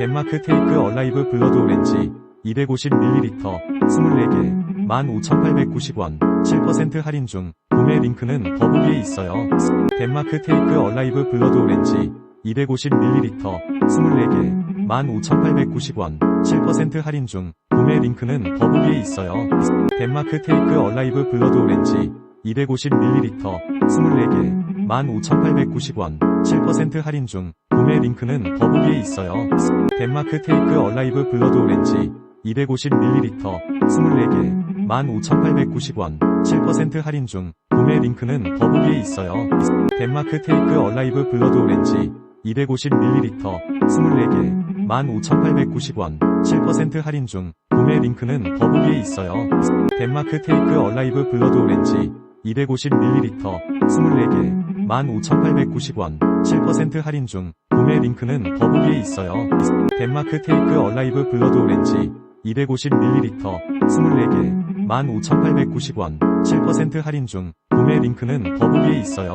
덴마크 테이크 얼라이브 블러드 오렌지 250ml 24개 15,890원 7% 할인 중 구매 링크는 더보기에 있어요. 덴마크 테이크 얼라이브 블러드 오렌지 250ml 24개 15,890원 7% 할인 중 구매 링크는 더보기에 있어요. 덴마크 테이크 얼라이브 블러드 오렌지 250ml 24개 15,890원 7% 할인 중 구매 링크는 더보기에 있어요. 덴마크 테이크 얼라이브 블러드 오렌지 250ml 24개 15,890원 7% 할인 중 구매 링크는 더보기에 있어요. 덴마크 테이크 얼라이브 블러드 오렌지 250ml 24개 15,890원 7% 할인 중 구매 링크는 더보기에 있어요. 덴마크 테이크 얼라이브 블러드 오렌지 250ml 24개 15,890원 7% 할인 중 구매 링크는 더보기에 있어요. 덴마크 테이크 얼라이브 블러드 오렌지 250ml 24개 15,890원 7% 할인 중 구매 링크는 더보기에 있어요.